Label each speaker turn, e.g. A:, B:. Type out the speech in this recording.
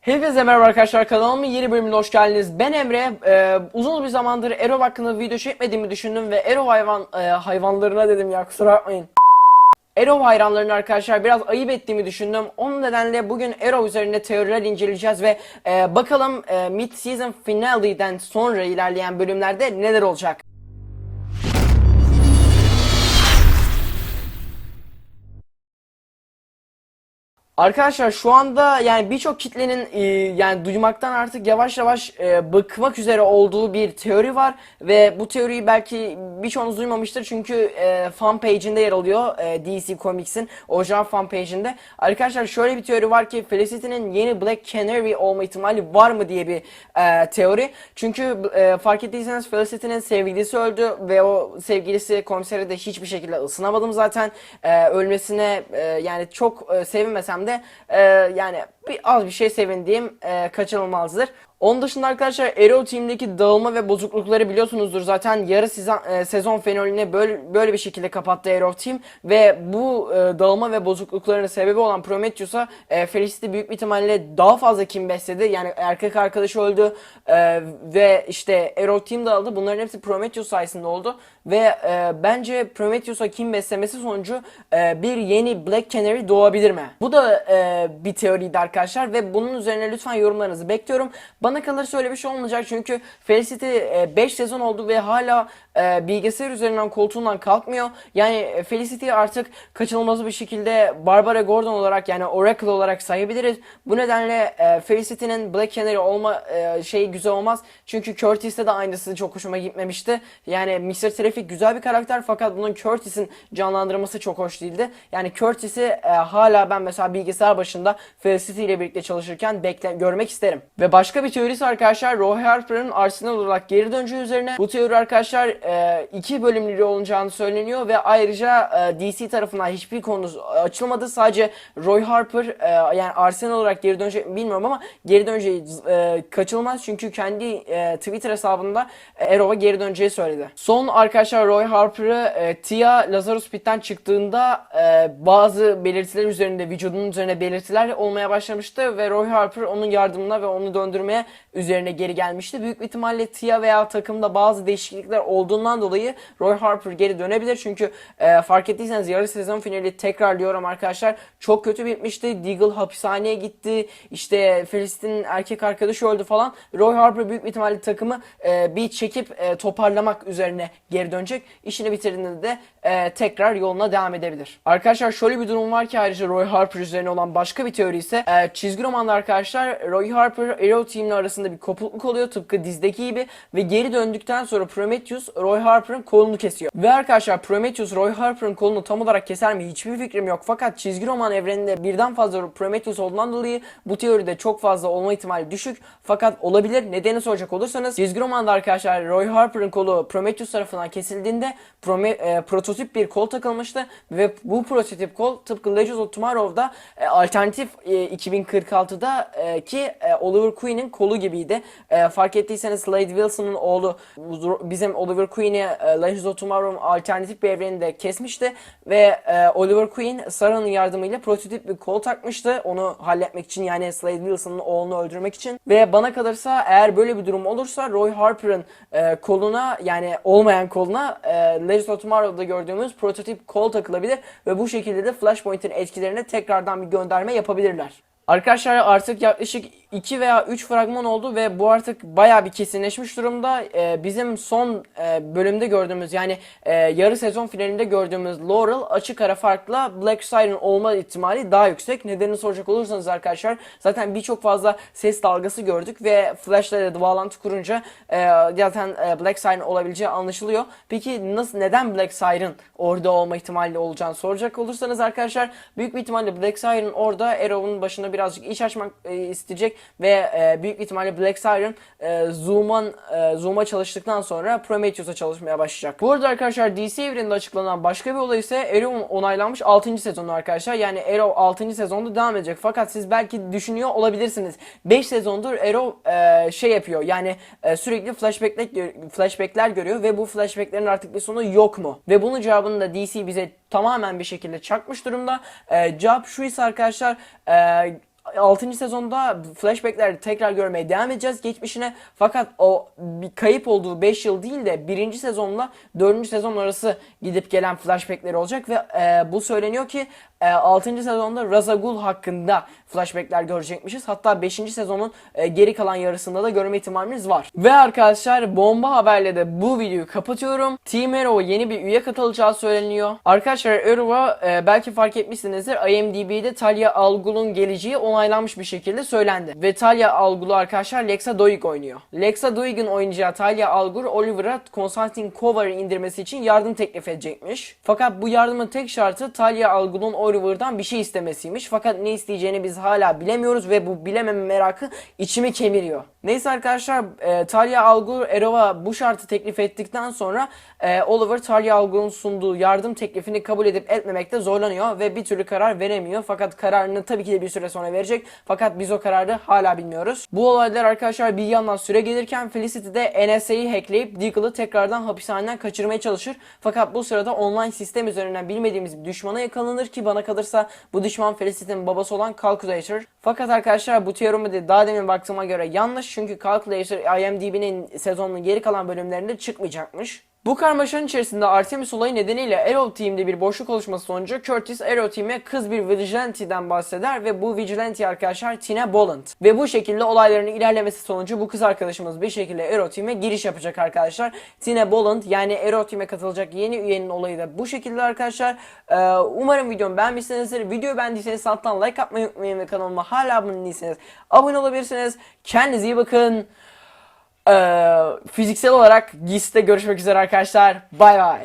A: Hepinize merhaba arkadaşlar kanalımın yeni bölümüne hoş geldiniz. Ben Emre. Ee, uzun bir zamandır Ero hakkında video çekmediğimi düşündüm ve Ero hayvan e, hayvanlarına dedim ya kusura bakmayın. Ero hayranlarını arkadaşlar biraz ayıp ettiğimi düşündüm. Onun nedenle bugün Ero üzerinde teoriler inceleyeceğiz ve e, bakalım e, mid season finale'den sonra ilerleyen bölümlerde neler olacak. Arkadaşlar şu anda yani birçok kitlenin e, yani duymaktan artık yavaş yavaş e, bıkmak üzere olduğu bir teori var ve bu teoriyi belki birçoğunuz duymamıştır çünkü e, fan page'inde yer alıyor e, DC Comics'in orijinal fan page'inde. Arkadaşlar şöyle bir teori var ki Felicity'nin yeni Black Canary olma ihtimali var mı diye bir e, teori. Çünkü e, fark ettiyseniz Felicity'nin sevgilisi öldü ve o sevgilisi komisere de hiçbir şekilde ısınamadım zaten. E, ölmesine e, yani çok e, sevinmesem de e, yani bir az bir şey sevindiğim e, kaçınılmazdır. Onun dışında arkadaşlar Aero Team'deki dağılma ve bozuklukları biliyorsunuzdur. Zaten yarı sezon, e, sezon finalini böyle, böyle bir şekilde kapattı Aero Team. Ve bu e, dağılma ve bozuklukların sebebi olan Prometheus'a e, Felicity büyük bir ihtimalle daha fazla kim besledi? Yani erkek arkadaşı öldü e, ve işte Aero Team dağıldı. Bunların hepsi Prometheus sayesinde oldu. Ve e, bence Prometheus'a kim beslemesi sonucu e, bir yeni Black Canary doğabilir mi? Bu da e, bir teoriydi arkadaşlar ve bunun üzerine lütfen yorumlarınızı bekliyorum. Bana kalırsa öyle bir şey olmayacak çünkü Felicity 5 sezon oldu ve hala e, bilgisayar üzerinden koltuğundan kalkmıyor. Yani e, Felicity artık kaçınılmaz bir şekilde Barbara Gordon olarak yani Oracle olarak sayabiliriz. Bu nedenle e, Felicity'nin Black Canary olma e, şeyi güzel olmaz. Çünkü Curtis'te de aynısı çok hoşuma gitmemişti. Yani Mr. Traffic güzel bir karakter fakat bunun Curtis'in canlandırması çok hoş değildi. Yani Curtis'i e, hala ben mesela bilgisayar başında Felicity ile birlikte çalışırken bekle görmek isterim. Ve başka bir teorisi arkadaşlar Roy Harper'ın Arsenal olarak geri döneceği üzerine. Bu teori arkadaşlar e, iki bölümlü olacağını söyleniyor ve ayrıca e, DC tarafından hiçbir konu açılmadı. Sadece Roy Harper e, yani Arsenal olarak geri dönecek mi bilmiyorum ama geri döneceği e, kaçılmaz çünkü kendi e, Twitter hesabında e, Arrow'a geri döneceği söyledi. Son arkadaşlar Roy Harper'ı e, Tia Lazarus Pit'ten çıktığında e, bazı belirtiler üzerinde vücudunun üzerine belirtiler olmaya başlamıştı ve Roy Harper onun yardımına ve onu döndürmeye üzerine geri gelmişti. Büyük ihtimalle Tia veya takımda bazı değişiklikler olduğundan dolayı Roy Harper geri dönebilir. Çünkü e, fark ettiyseniz yarı sezon finali tekrarlıyorum arkadaşlar. Çok kötü bitmişti. Deagle hapishaneye gitti. İşte Felicit'in erkek arkadaşı öldü falan. Roy Harper büyük ihtimalle takımı e, bir çekip e, toparlamak üzerine geri dönecek. İşini bitirdiğinde de e, tekrar yoluna devam edebilir. Arkadaşlar şöyle bir durum var ki ayrıca Roy Harper üzerine olan başka bir teori ise e, çizgi romanda arkadaşlar Roy Harper Arrow Team'le arasında bir kopukluk oluyor. Tıpkı dizdeki gibi. Ve geri döndükten sonra Prometheus Roy Harper'ın kolunu kesiyor. Ve arkadaşlar Prometheus Roy Harper'ın kolunu tam olarak keser mi? Hiçbir fikrim yok. Fakat çizgi roman evreninde birden fazla Prometheus olduğundan dolayı bu teoride çok fazla olma ihtimali düşük. Fakat olabilir. Nedeni soracak olursanız çizgi romanda arkadaşlar Roy Harper'ın kolu Prometheus tarafından kesildiğinde Prome, e, prototip bir kol takılmıştı. Ve bu prototip kol tıpkı Legends of Tomorrow'da e, alternatif e, 2046'da e, ki e, Oliver Queen'in kolu gibiydi. E, fark ettiyseniz Slade Wilson'ın oğlu bizim Oliver Queen'i e, Legends of Tomorrow'un alternatif bir evreninde kesmişti ve e, Oliver Queen Sarah'ın yardımıyla prototip bir kol takmıştı onu halletmek için yani Slade Wilson'ın oğlunu öldürmek için ve bana kalırsa eğer böyle bir durum olursa Roy Harper'ın e, koluna yani olmayan koluna e, Legends of Tomorrow'da gördüğümüz prototip kol takılabilir ve bu şekilde de Flashpoint'in etkilerine tekrardan bir gönderme yapabilirler. Arkadaşlar artık yaklaşık 2 veya 3 fragman oldu ve bu artık baya bir kesinleşmiş durumda. Ee, bizim son e, bölümde gördüğümüz yani e, yarı sezon finalinde gördüğümüz Laurel açık ara farkla Black Siren olma ihtimali daha yüksek. Nedenini soracak olursanız arkadaşlar zaten birçok fazla ses dalgası gördük ve Flash'la da bağlantı kurunca e, zaten e, Black Siren olabileceği anlaşılıyor. Peki nasıl neden Black Siren orada olma ihtimali olacağını soracak olursanız arkadaşlar büyük bir ihtimalle Black Siren orada Arrow'un başına birazcık iş açmak e, isteyecek ve e, büyük ihtimalle Black Siren e, Zoom'a e, Zoom'a çalıştıktan sonra Prometheus'a çalışmaya başlayacak. Bu arada arkadaşlar DC evreninde açıklanan başka bir olay ise Arrow'un onaylanmış 6. sezonu arkadaşlar. Yani Arrow 6. sezonda devam edecek. Fakat siz belki düşünüyor olabilirsiniz. 5 sezondur Arrow e, şey yapıyor. Yani e, sürekli flashbackler, flashbackler görüyor ve bu flashbacklerin artık bir sonu yok mu? Ve bunun cevabını da DC bize tamamen bir şekilde çakmış durumda. E, cevap şu ise arkadaşlar e, 6. sezonda flashbackler tekrar görmeye devam edeceğiz geçmişine. Fakat o bir kayıp olduğu 5 yıl değil de 1. sezonla 4. sezon arası gidip gelen flashbackler olacak ve e, bu söyleniyor ki e, 6. sezonda Razagul hakkında flashbackler görecekmişiz. Hatta 5. sezonun e, geri kalan yarısında da görme ihtimalimiz var. Ve arkadaşlar bomba haberle de bu videoyu kapatıyorum. Team Arrow yeni bir üye katılacağı söyleniyor. Arkadaşlar Arrow'a e, belki fark etmişsinizdir IMDb'de Talia al Ghul'un geleceği onaylanmış bir şekilde söylendi. Ve Talia al Ghul'u arkadaşlar Lexa Doig oynuyor. Lexa Doig'in oynayacağı Talia al Ghul Oliver'a Konstantin Kovar'ı indirmesi için yardım teklif edecekmiş. Fakat bu yardımın tek şartı Talia al Ghul'un Oliver'dan bir şey istemesiymiş. Fakat ne isteyeceğini biz hala bilemiyoruz ve bu bilememe merakı içimi kemiriyor. Neyse arkadaşlar e, Talia al Arrow'a bu şartı teklif ettikten sonra e, Oliver Talia al sunduğu yardım teklifini kabul edip etmemekte zorlanıyor ve bir türlü karar veremiyor. Fakat kararını tabii ki de bir süre sonra verecek. Fakat biz o kararı hala bilmiyoruz. Bu olaylar arkadaşlar bir yandan süre gelirken Felicity de NSA'yı hackleyip Deagle'ı tekrardan hapishaneden kaçırmaya çalışır. Fakat bu sırada online sistem üzerinden bilmediğimiz bir düşmana yakalanır ki bana kalırsa bu düşman Felicity'nin babası olan Calculator. Fakat arkadaşlar bu teorimi de daha demin baktığıma göre yanlış çünkü Calculator IMDb'nin sezonun geri kalan bölümlerinde çıkmayacakmış. Bu karmaşanın içerisinde Artemis olayı nedeniyle Arrow Team'de bir boşluk oluşması sonucu Curtis Arrow Team'e kız bir Vigilante'den bahseder ve bu Vigilante arkadaşlar Tina Boland. Ve bu şekilde olayların ilerlemesi sonucu bu kız arkadaşımız bir şekilde Arrow Team'e giriş yapacak arkadaşlar. Tina Boland yani Arrow Team'e katılacak yeni üyenin olayı da bu şekilde arkadaşlar. Ee, umarım videomu beğenmişsinizdir. Videoyu beğendiyseniz alttan like atmayı unutmayın ve kanalıma hala abone değilseniz abone olabilirsiniz. Kendinize iyi bakın. Ee, fiziksel olarak GIS'te görüşmek üzere arkadaşlar. Bay bay.